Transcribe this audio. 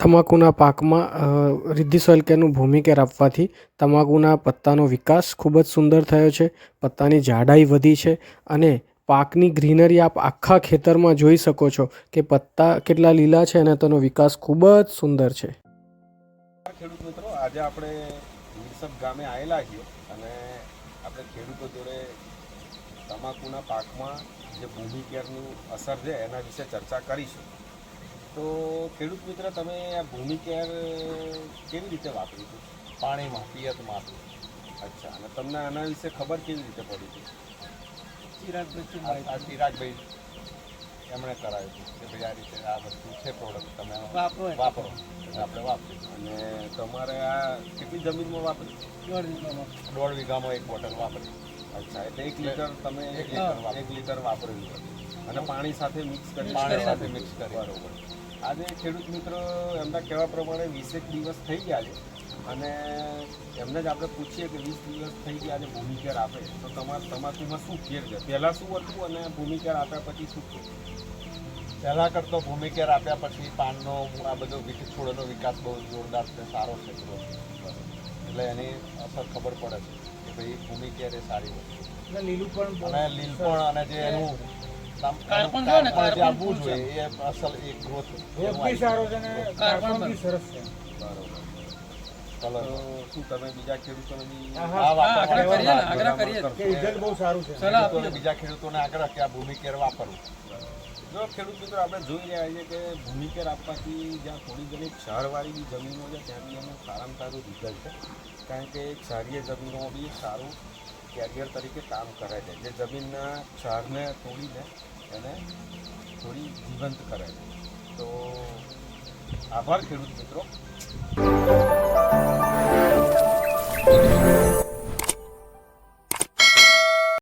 તમાકુના પાકમાં રિદ્ધિ સોઇલ કેરનું ભૂમિકેર આપવાથી તમાકુના પત્તાનો વિકાસ ખૂબ જ સુંદર થયો છે, પત્તાની જાડાઈ વધી છે અને પાકની ગ્રીનરી આપ આખા ખેતરમાં જોઈ શકો છો કે પત્તા કેટલા લીલા છે અને તેનો વિકાસ ખૂબ જ સુંદર છે. ખેડૂત મિત્રો, આજે આપણે ગામે આવેલા છીએ અને આપણે ખેડૂતો જોડે તમાકુના પાકમાં જે ભૂમિ અસર છે એના વિશે ચર્ચા કરીશું. તો ખેડૂત મિત્ર તમે આ ભૂમિ કેર કેવી રીતે વાપરી હતી? પાણીમાં પિયતમાં? અચ્છા અને તમને આના વિશે ખબર કેવી રીતે પડી હતી? ચિરાગભાઈ એમણે કરાવ્યું હતું કે ભાઈ આ રીતે આ વસ્તુ છે પ્રોડક્ટ તમે વાપરો વાપરો. આપણે વાપર્યું અને તમારે આ કેટલી જમીનમાં વાપરી દોઢ વીઘામાં. દોઢ વીઘામાં એક બોટલ વાપરી. અચ્છા એટલે એક લીટર તમે એક લીટર લીટર એક લીટર વાપરેલું અને પાણી સાથે મિક્સ કરી પાણી સાથે મિક્સ કરી. બરોબર. આજે ખેડૂત મિત્રો એમના કહેવા પ્રમાણે વીસેક દિવસ થઈ ગયા છે. અને એમને જ આપણે પૂછીએ કે વીસ દિવસ થઈ ગયા છે ભૂમિકેર આપે તો તમારે તમાકુમાં શું ફેર છે? પહેલાં શું હતું અને ભૂમિકેર આપ્યા પછી શું થયું પહેલાં કરતો ભૂમિકેર આપ્યા પછી પાનનો આ બધો છોડનો વિકાસ બહુ જોરદાર છે સારો છે. એટલે એની અસર ખબર પડે છે કે ભાઈ ભૂમિકેર એ સારી વસ્તુ લીલું પણ અને અને લીલપણ અને જે એનું કાર્બન છે ને, કાર્બન ફૂલ છે. એ અસલ એક ગ્રોથ રોગ બી સારો છે ને કાર્બન બી સરસ છે. બરોબર. શું તમે બીજા ખેડૂતોને બી હા, હા, વાપરવા આગ્રહ કરીએ ને, આગ્રહ કરીએ. કે રિઝલ્ટ બહુ સારું છે. સલાહ આપીએ બીજા ખેડૂતોને આગ્રહ કે આ ભૂમિકેર વાપરવું. જો ખેડૂત મિત્રો આપણે જોઈ રહ્યા છીએ કે ભૂમિકેર આપવાથી જ્યાં થોડી ઘણી ક્ષારવાળી જમીનો છે ત્યાંથી એનું સારામાં સારું રિઝલ્ટ છે. કારણ કે ક્ષારીય જમીનો બી સારું કેરિયર તરીકે કામ કરે છે. જે જમીનના ક્ષારને તોડીને એને થોડી જીવંત કરે છે. તો આભાર ખેડૂત મિત્રો.